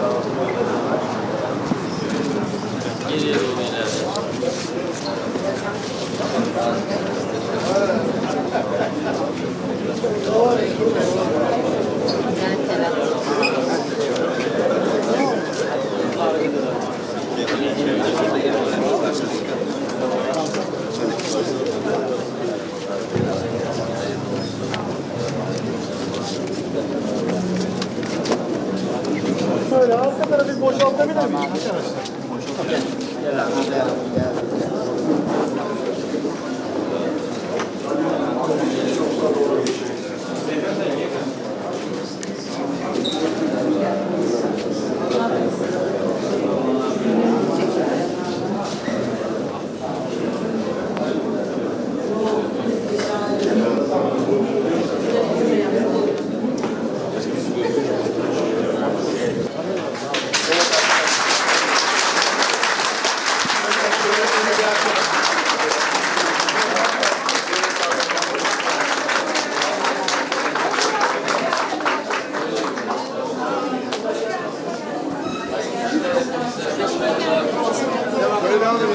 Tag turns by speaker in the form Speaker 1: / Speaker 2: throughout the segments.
Speaker 1: Thank you.
Speaker 2: Şöyle arka tarafı boşaltabilir miyim?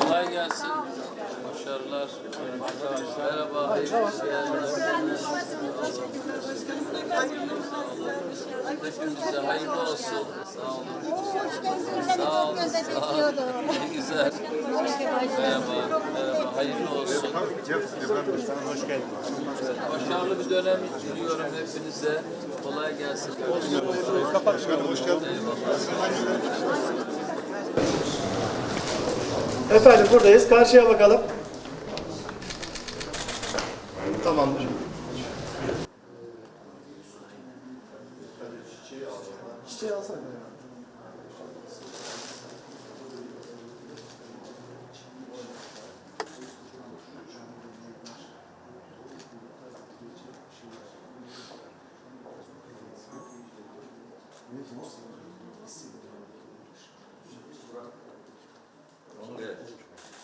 Speaker 2: Kolay gelsin. Başarılar. Merhaba. Hayırlı işler. Hepinize hayırlı olsun. Sağ olun. Sağ olun. Sağ olun. Ne güzel. Merhaba. Merhaba. Hayırlı olsun. Hoş geldin.
Speaker 1: Başarılı bir dönem diliyorum hepinize. Kolay gelsin.
Speaker 2: Kapat. Hoş geldin. Efendim buradayız. Karşıya bakalım. Tamamdır. Çiçeği alsana.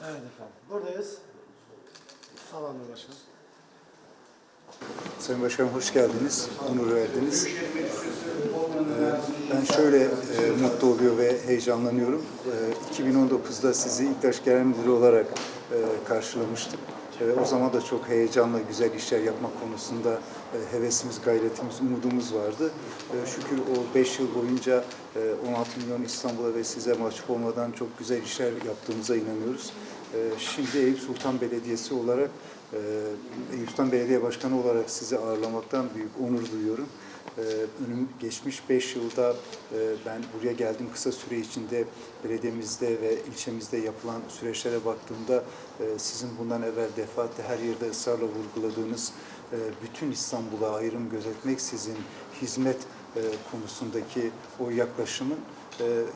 Speaker 2: Evet efendim. Buradayız. Tamamdır başkanım.
Speaker 3: Sayın Başkanım hoş geldiniz, onur verdiniz. Ee, Ben şöyle e, mutlu oluyor ve heyecanlanıyorum. Ee, 2019'da sizi İktaş Genel Müdürü olarak e, karşılamıştık. E, O zaman da çok heyecanla güzel işler yapmak konusunda e, hevesimiz, gayretimiz, umudumuz vardı. Şükür o 5 yıl boyunca e, 16 milyon İstanbul'a ve size mahcup olmadan çok güzel işler yaptığımıza inanıyoruz. Şimdi Eyüp Sultan Belediyesi olarak ee, Eyüp Sultan Belediye Başkanı olarak sizi ağırlamaktan büyük onur duyuyorum. Ee, Önüm geçmiş 5 yılda e, ben buraya geldiğim kısa süre içinde belediyemizde ve ilçemizde yapılan süreçlere baktığımda e, sizin bundan evvel defaatle her yerde ısrarla vurguladığınız e, bütün İstanbul'a ayrım gözetmeksizin hizmet konusundaki o yaklaşımın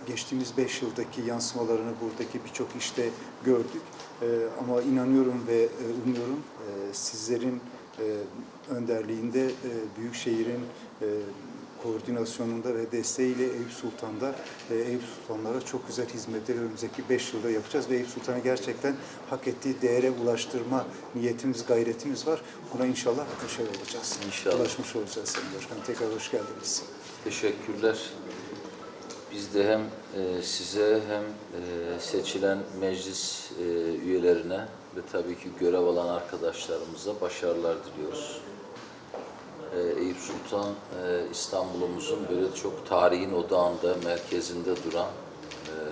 Speaker 3: geçtiğimiz 5 yıldaki yansımalarını buradaki birçok işte gördük. E, Ama inanıyorum ve e, umuyorum e, sizlerin e, önderliğinde Büyükşehir'in koordinasyonunda ve desteğiyle Eyüp Sultan'da Eyüp Sultanlara çok güzel hizmetleri önümüzdeki 5 yılda yapacağız ve Eyüp Sultan'ı gerçekten hak ettiği değere ulaştırma niyetimiz, gayretimiz var. Buna inşallah başarılı olacağız.
Speaker 1: İnşallah.
Speaker 3: Ulaşmış olacağız Sayın Başkanım. Tekrar hoş geldiniz.
Speaker 1: Teşekkürler. Biz de hem e, size hem e, seçilen meclis e, üyelerine ve tabii ki görev alan arkadaşlarımıza başarılar diliyoruz. Eyüp Sultan e, İstanbul'umuzun böyle çok tarihin odağında, merkezinde duran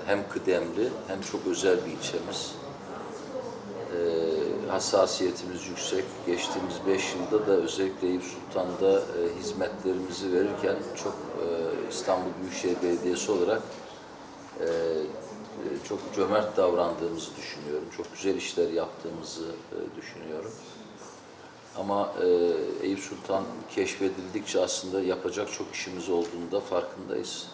Speaker 1: hem kıdemli hem çok özel bir ilçemiz. Hassasiyetimiz yüksek. Geçtiğimiz beş yılda da özellikle Eyüp Sultan'da e, hizmetlerimizi verirken çok e, İstanbul Büyükşehir Belediyesi olarak e, e, çok cömert davrandığımızı düşünüyorum. Çok güzel işler yaptığımızı e, düşünüyorum. Ama e, Eyüp Sultan keşfedildikçe aslında yapacak çok işimiz olduğunda farkındayız.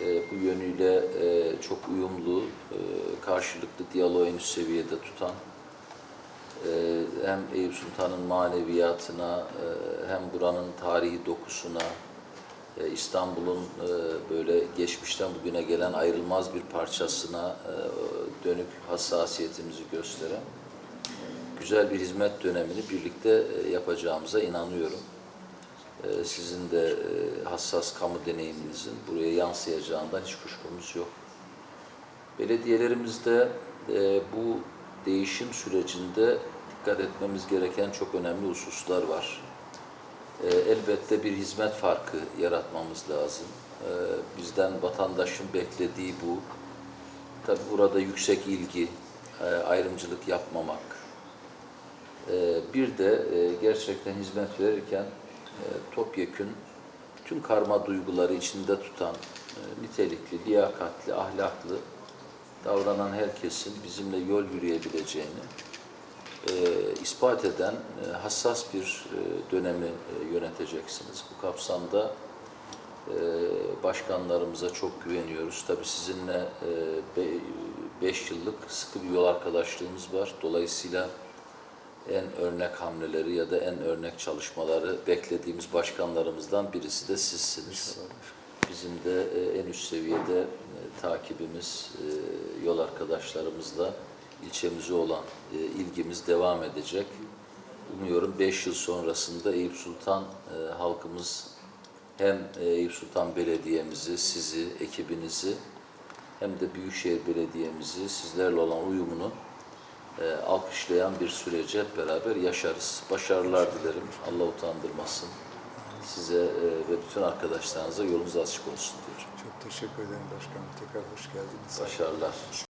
Speaker 1: E, bu yönüyle e, çok uyumlu, e, karşılıklı diyaloğu en üst seviyede tutan, hem Eyüp Sultan'ın maneviyatına, e, hem buranın tarihi dokusuna, e, İstanbul'un e, böyle geçmişten bugüne gelen ayrılmaz bir parçasına dönük hassasiyetimizi gösteren güzel bir hizmet dönemini birlikte yapacağımıza inanıyorum. Sizin de hassas kamu deneyiminizin buraya yansıyacağından hiç kuşkumuz yok. Belediyelerimizde bu değişim sürecinde dikkat etmemiz gereken çok önemli hususlar var. E, elbette bir hizmet farkı yaratmamız lazım. E, bizden vatandaşın beklediği bu. Tabi burada yüksek ilgi, e, ayrımcılık yapmamak. E, bir de e, gerçekten hizmet verirken e, topyekün bütün karma duyguları içinde tutan, e, nitelikli, liyakatli, ahlaklı davranan herkesin bizimle yol yürüyebileceğini e, ispat eden e, hassas bir e, dönemi e, yöneteceksiniz. Bu kapsamda e, başkanlarımıza çok güveniyoruz. Tabii sizinle 5 yıllık sıkı bir yol arkadaşlığımız var. Dolayısıyla en örnek hamleleri ya da en örnek çalışmaları beklediğimiz başkanlarımızdan birisi de sizsiniz. Bizim de e, en üst seviyede e, takibimiz, e, yol arkadaşlarımızla ilçemize olan ilgimiz devam edecek. Umuyorum 5 yıl sonrasında Eyüp Sultan halkımız hem Eyüp Sultan Belediye'mizi, sizi, ekibinizi hem de Büyükşehir Belediye'mizi sizlerle olan uyumunu e, alkışlayan bir süreci hep beraber yaşarız. Başarılar dilerim. Allah utandırmasın. Size e, ve bütün arkadaşlarınıza yolunuz açık olsun diyorum.
Speaker 3: Çok teşekkür ederim başkanım. Tekrar hoş geldiniz.
Speaker 1: Başarılar.